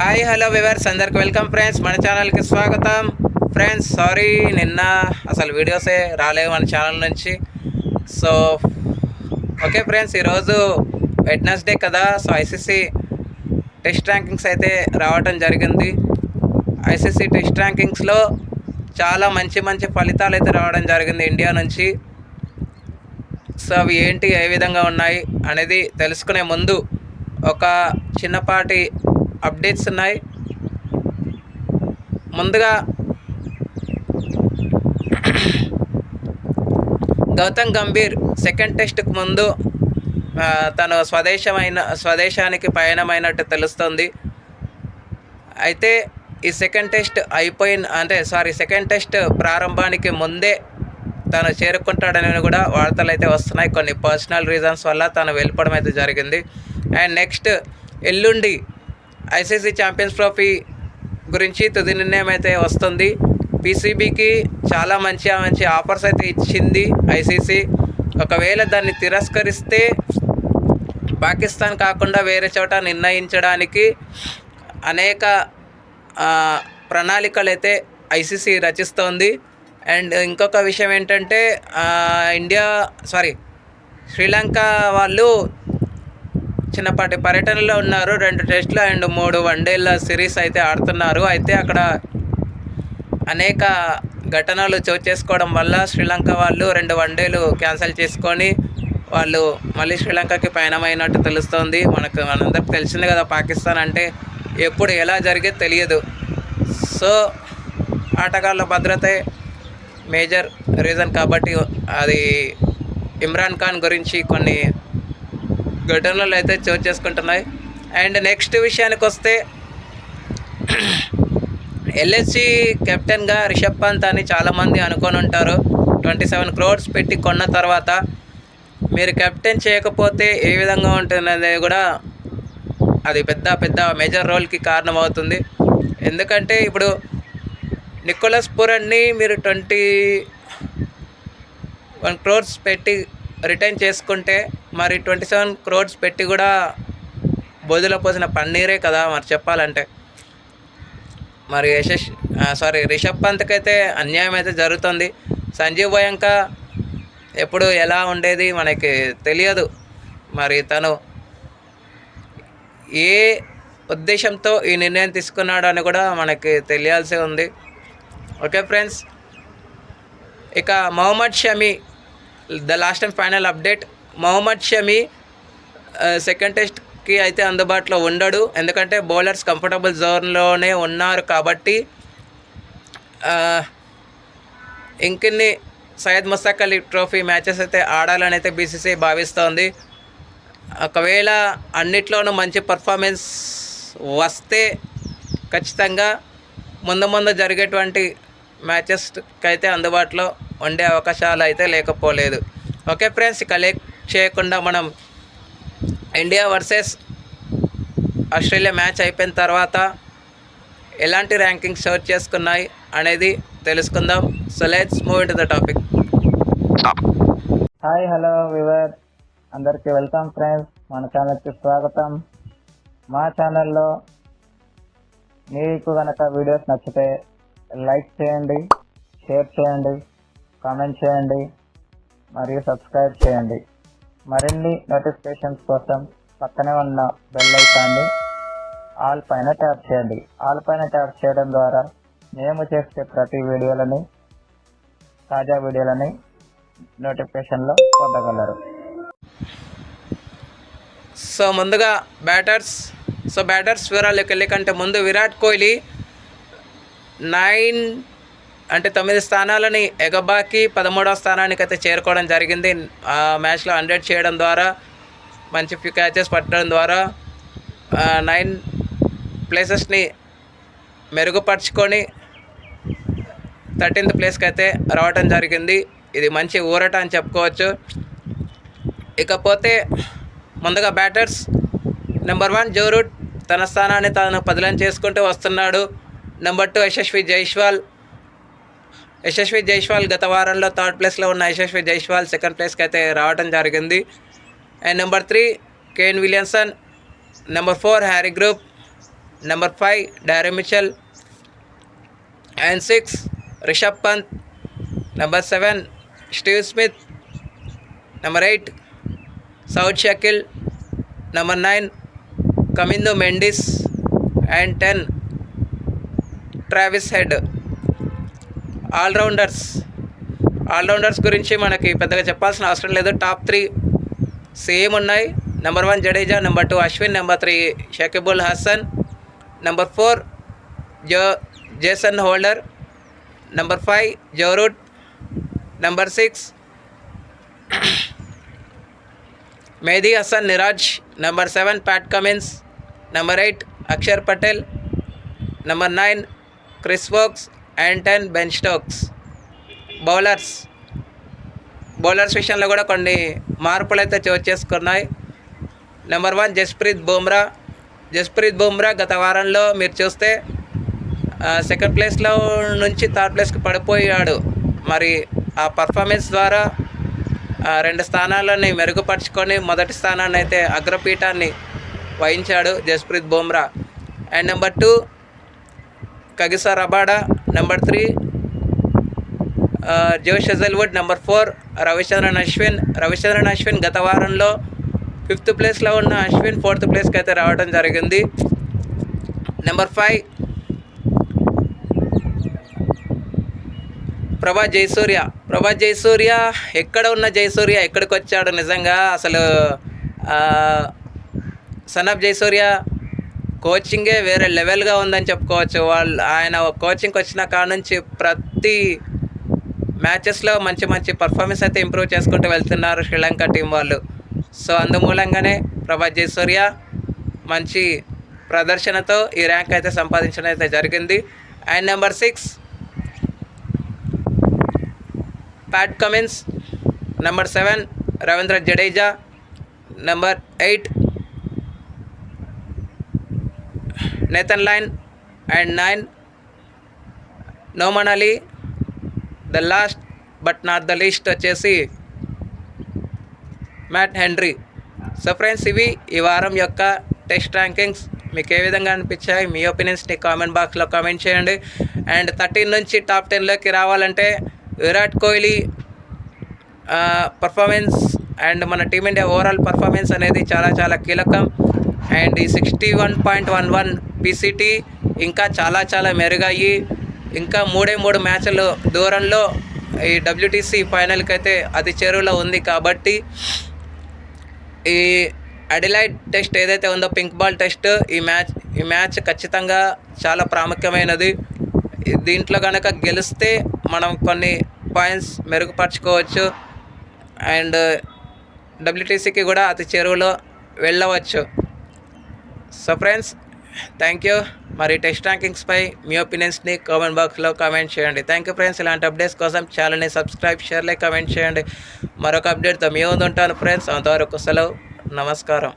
Hi hello viewers అందరికి welcome friends మన ఛానల్కి స్వాగతం. ఫ్రెండ్స్ సారీ నిన్న అసలు వీడియోసే రాలేవు మన ఛానల్ నుంచి. సో ఓకే ఫ్రెండ్స్ ఈరోజు వెడ్నెస్డే కదా. సో ఐసీసీ టెస్ట్ ర్యాంకింగ్స్ అయితే రావటం జరిగింది. ఐసీసీ టెస్ట్ ర్యాంకింగ్స్లో చాలా మంచి మంచి ఫలితాలు అయితే రావడం జరిగింది ఇండియా నుంచి. సో అవి ఏంటి ఏ విధంగా ఉన్నాయి అనేది తెలుసుకునే ముందు ఒక చిన్నపాటి అప్డేట్స్ ఉన్నాయి. ముందుగా గౌతమ్ గంభీర్ సెకండ్ టెస్ట్కు ముందు తను స్వదేశమైన స్వదేశానికి పయనమైనట్టు తెలుస్తుంది. అయితే ఈ సెకండ్ టెస్ట్ అయిపోయిన అంటే సారీ సెకండ్ టెస్ట్ ప్రారంభానికి ముందే తను చేరుకుంటాడని కూడా వార్తలు అయితే వస్తున్నాయి. కొన్ని పర్సనల్ రీజన్స్ వల్ల తను వెళ్ళిపోవడం అయితే జరిగింది. అండ్ నెక్స్ట్ ఎల్లుండి ఐసీసీ ఛాంపియన్స్ ట్రోఫీ గురించి తుది నిర్ణయం అయితే వస్తుంది. పీసీబీకి చాలా మంచి మంచి ఆఫర్స్ అయితే ఇచ్చింది ఐసీసీ. ఒకవేళ దాన్ని తిరస్కరిస్తే పాకిస్తాన్ కాకుండా వేరే చోట నిర్ణయించడానికి అనేక ప్రణాళికలు అయితే ఐసీసీ రచిస్తోంది. అండ్ ఇంకొక విషయం ఏంటంటే ఇండియా సారీ శ్రీలంక వాళ్ళు చిన్నపాటి పర్యటనలో ఉన్నారు. రెండు టెస్టులు అండ్ మూడు వన్డేల సిరీస్ అయితే ఆడుతున్నారు. అయితే అక్కడ అనేక ఘటనలు చోటు చేసుకోవడం వల్ల శ్రీలంక వాళ్ళు రెండు వన్డేలు క్యాన్సిల్ చేసుకొని వాళ్ళు మళ్ళీ శ్రీలంకకి పయనమైనట్టు తెలుస్తోంది. మనకు మనందరికి తెలిసింది కదా పాకిస్తాన్ అంటే ఎప్పుడు ఎలా జరిగేది తెలియదు. సో ఆటగాళ్ళ భద్రతే మేజర్ రీజన్ కాబట్టి అది ఇమ్రాన్ ఖాన్ గురించి కొన్ని ఘటనలు అయితే చోటు చేసుకుంటున్నాయి. అండ్ నెక్స్ట్ విషయానికి వస్తే ఎల్ఎస్సి కెప్టెన్గా రిషబ్ పంత్ అని చాలామంది అనుకొని ఉంటారు. ట్వంటీ సెవెన్ క్రోడ్స్ పెట్టి కొన్న తర్వాత మీరు కెప్టెన్ చేయకపోతే ఏ విధంగా ఉంటుందనేది కూడా అది పెద్ద పెద్ద మేజర్ రోల్కి కారణమవుతుంది. ఎందుకంటే ఇప్పుడు నికోలస్ పురన్ని మీరు ట్వంటీ వన్ క్రోర్స్ పెట్టి రిటర్న్ చేసుకుంటే మరి ట్వంటీ సెవెన్ క్రోడ్స్ పెట్టి కూడా బోధులో పోసిన పన్నీరే కదా మరి చెప్పాలంటే. మరి యశస్ సారీ రిషబ్ పంత్కి అయితే అన్యాయం అయితే జరుగుతుంది. సంజీవ్ భయంక ఎప్పుడు ఎలా ఉండేది మనకి తెలియదు. మరి తను ఏ ఉద్దేశంతో ఈ నిర్ణయం తీసుకున్నాడు అని కూడా మనకి తెలియాల్సి ఉంది. ఓకే ఫ్రెండ్స్ ఇక Mohammed Shami the last and final update. Mohammed Shami second టెస్ట్కి అయితే అందుబాటులో ఉండడు. ఎందుకంటే బౌలర్స్ కంఫర్టబుల్ జోన్లోనే ఉన్నారు కాబట్టి ఇంకిన్ని సయ్యద్ ముస్తాక్ అలీ ట్రోఫీ మ్యాచెస్ అయితే ఆడాలని అయితే బీసీసీ భావిస్తోంది. ఒకవేళ అన్నిట్లోనూ మంచి పర్ఫార్మెన్స్ వస్తే ఖచ్చితంగా ముందు ముందు జరిగేటువంటి మ్యాచెస్కి అయితే అందుబాటులో ఉండే అవకాశాలు అయితే లేకపోలేదు. ఓకే ఫ్రెండ్స్ ఇక లేక్ చేయకుండా మనం ఇండియా వర్సెస్ ఆస్ట్రేలియా మ్యాచ్ అయిపోయిన తర్వాత ఎలాంటి ర్యాంకింగ్స్ షోర్ చేసుకున్నాయి అనేది తెలుసుకుందాం. So let's move in the topic hi hello viewer అందరికీ వెల్కమ్ ఫ్రెండ్స్ మన ఛానల్కి స్వాగతం. మా ఛానల్లో మీకు కనుక వీడియోస్ నచ్చితే లైక్ చేయండి షేర్ చేయండి కామెంట్ చేయండి మరియు సబ్స్క్రైబ్ చేయండి. మరిన్ని నోటిఫికేషన్స్ కోసం పక్కనే ఉన్న బెల్ ఐకాన్ని ఆల్ పైన ట్యాప్ చేయండి. ఆల్ పైన ట్యాప్ చేయడం ద్వారా మేము చేసే ప్రతి వీడియోలని తాజా వీడియోలని నోటిఫికేషన్లో పొందగలరు. సో ముందుగా బ్యాటర్స్ సో బ్యాటర్స్ వివరాలకు వెళ్ళే కంటే ముందు విరాట్ కోహ్లీ నైన్ అంటే తొమ్మిది స్థానాలని ఎగబాకి పదమూడవ స్థానానికి అయితే చేరుకోవడం జరిగింది. ఆ మ్యాచ్లో హండ్రెడ్ చేయడం ద్వారా మంచి ఫ్యూ క్యాచెస్ పట్టడం ద్వారా నైన్ ప్లేసెస్ని మెరుగుపరుచుకొని థర్టీన్త్ ప్లేస్కి అయితే రావటం జరిగింది. ఇది మంచి ఊరట అని చెప్పుకోవచ్చు. ఇకపోతే ముందుగా బ్యాటర్స్ నెంబర్ వన్ జోరూట్ తన స్థానాన్ని తాను పదిలం చేసుకుంటూ వస్తున్నాడు. నెంబర్ టూ యశస్వి జైష్వాల్ యశస్వి జైస్వాల్ గత వారంలో థర్డ్ ప్లేస్లో ఉన్న యశస్వి జైస్వాల్ సెకండ్ ప్లేస్కి అయితే రావడం జరిగింది. And number three Kane Williamson. Number four Harry group. Number five Daryl Mitchell. And six Rishabh Pant. Number seven Steve Smith. Number eight Saud Shakeel. Number nine Kamindu Mendis. And ten Travis Head. Allrounders. Allrounders గురించి మనకి పెద్దగా చెప్పాల్సిన అవసరం లేదు. Top three same ఉన్నాయి. Number one Jadeja number two Ashwin number three Shakibul Hasan number four Joe Jason Holder number five Joe Root number six Mehidy Hasan Miraz number seven Pat Cummins number eight Axar Patel number nine Chris Woakes and ten Ben Stokes bowlers bowlers విషయంలో కూడా కొన్ని మార్పులు అయితే చోటు చేసుకున్నాయి. Number one Jasprit Bumrah Jasprit Bumrah గత వారంలో మీరు చూస్తే సెకండ్ ప్లేస్లో నుంచి థర్డ్ ప్లేస్కి పడిపోయాడు. మరి ఆ పర్ఫార్మెన్స్ ద్వారా ఆ, రెండు స్థానాలని మెరుగుపరుచుకొని మొదటి స్థానాన్ని అయితే అగ్రపీఠాన్ని వహించాడు Jasprit Bumrah and number two Kagiso Rabada number three Josh Hazlewood number four Ravichandran Ashwin Ravichandran Ashwin గత వారంలో ఫిఫ్త్ ప్లేస్లో ఉన్న అశ్విన్ ఫోర్త్ ప్లేస్కి అయితే రావడం జరిగింది. నెంబర్ ఫైవ్ ప్రభా జయసూర్య. ప్రభా జయసూర్య ఎక్కడ ఉన్న జయసూర్య? ఎక్కడికి వచ్చాడు నిజంగా? అసలు సనబ్ జయసూర్య కోచింగే వేరే లెవెల్గా ఉందని చెప్పుకోవచ్చు. వాళ్ళు ఆయన కోచింగ్కి వచ్చిన కాడ నుంచి ప్రతి మ్యాచెస్లో మంచి మంచి పర్ఫార్మెన్స్ అయితే ఇంప్రూవ్ చేసుకుంటూ వెళ్తున్నారు శ్రీలంక టీం వాళ్ళు. సో అందుమూలంగానే ప్రభాత్ జయసూర్య మంచి ప్రదర్శనతో ఈ ర్యాంక్ అయితే సంపాదించడం అయితే జరిగింది. And number six Pat Cummins. Number seven Ravindra Jadeja. Number eight Nathan Lyon and nine Noman Ali the last but not the least వచ్చేసి మ్యాట్ హెన్రీ సో ఫ్రెండ్స్ ఇవి ఈ వారం యొక్క టెస్ట్ ర్యాంకింగ్స్ మీకు ఏ విధంగా అనిపించాయి? మీ ఒపీనియన్స్ని కామెంట్ బాక్స్లో కామెంట్ చేయండి. అండ్ థర్టీన్ నుంచి టాప్ టెన్లోకి రావాలంటే విరాట్ కోహ్లీ పర్ఫార్మెన్స్ అండ్ మన టీమిండియా ఓవరాల్ పర్ఫార్మెన్స్ అనేది చాలా చాలా కీలకం. అండ్ ఈ sixty one point one one PCT ఇంకా చాలా చాలా మెరుగయ్యి ఇంకా మూడే మూడు మ్యాచ్లు దూరంలో ఈ డబ్ల్యూటీసీ ఫైనల్కి అయితే అది చేరువలో ఉంది కాబట్టి ఈ అడిలైడ్ టెస్ట్ ఏదైతే ఉందో పింక్ బాల్ టెస్ట్ ఈ మ్యాచ్ ఈ మ్యాచ్ ఖచ్చితంగా చాలా ప్రాముఖ్యమైనది. దీంట్లో కనుక గెలిస్తే మనం కొన్ని పాయింట్స్ మెరుగుపరచుకోవచ్చు. అండ్ డబ్ల్యూటీసీకి కూడా అతి చెరువులో వెళ్ళవచ్చు. సో ఫ్రెండ్స్ థ్యాంక్ యూ మరి టెస్ట్ ర్యాంకింగ్స్పై మీ ఒపీనియన్స్ని కామెంట్ బాక్స్లో కామెంట్ చేయండి. థ్యాంక్ యూ ఫ్రెండ్స్ ఇలాంటి అప్డేట్స్ కోసం ఛానల్ని సబ్స్క్రైబ్ షేర్లే కామెంట్ చేయండి. మరొక అప్డేట్తో మీ ముందు ఉంటాను ఫ్రెండ్స్ అంతవరకు సెలవు. నమస్కారం.